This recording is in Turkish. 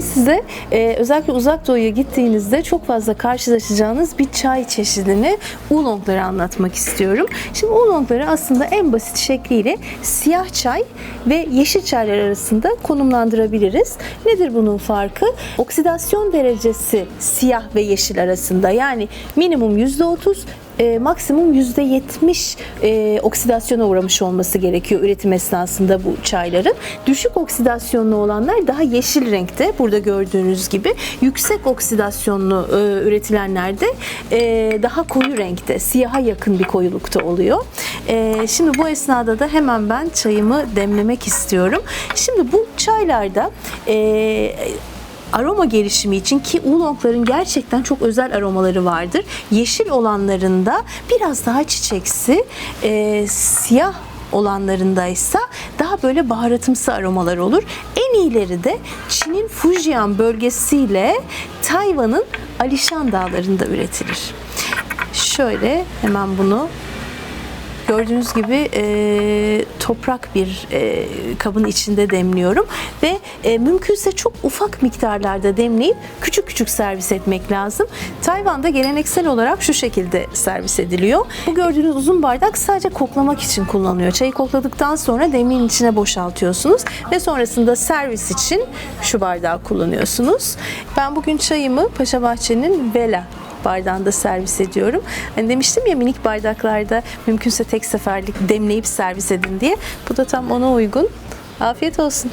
size e, özellikle uzak doğuya gittiğinizde çok fazla karşılaşacağınız bir çay çeşidini oolongları anlatmak istiyorum. Şimdi oolongları aslında en basit şekliyle siyah çay ve yeşil çaylar arasında konumlandırabiliriz. Nedir bunun farkı? Oksidasyon derecesi siyah ve yeşil arasında yani minimum %30 e, maksimum %70 e, oksidasyona uğramış olması gerekiyor üretim esnasında bu çayların. Düşük oksidasyonlu olanlar daha yeşil renkte burada gördüğünüz gibi. Yüksek oksidasyonlu e, üretilenler de e, daha koyu renkte, siyaha yakın bir koyulukta oluyor. E, şimdi bu esnada da hemen ben çayımı demlemek istiyorum. Şimdi bu çaylarda e, aroma gelişimi için ki oolongların gerçekten çok özel aromaları vardır. Yeşil olanlarında biraz daha çiçeksi, e, siyah olanlarındaysa daha böyle baharatımsı aromalar olur. En iyileri de Çin'in Fujian bölgesiyle Tayvan'ın Alishan dağlarında üretilir. Şöyle hemen bunu Gördüğünüz gibi e, toprak bir e, kabın içinde demliyorum ve e, mümkünse çok ufak miktarlarda demleyip küçük küçük servis etmek lazım. Tayvan'da geleneksel olarak şu şekilde servis ediliyor. Bu gördüğünüz uzun bardak sadece koklamak için kullanılıyor. Çayı kokladıktan sonra demliğin içine boşaltıyorsunuz ve sonrasında servis için şu bardağı kullanıyorsunuz. Ben bugün çayımı Paşa Bahçe'nin Vela bardağında servis ediyorum. Hani demiştim ya minik bardaklarda mümkünse tek seferlik demleyip servis edin diye. Bu da tam ona uygun. Afiyet olsun.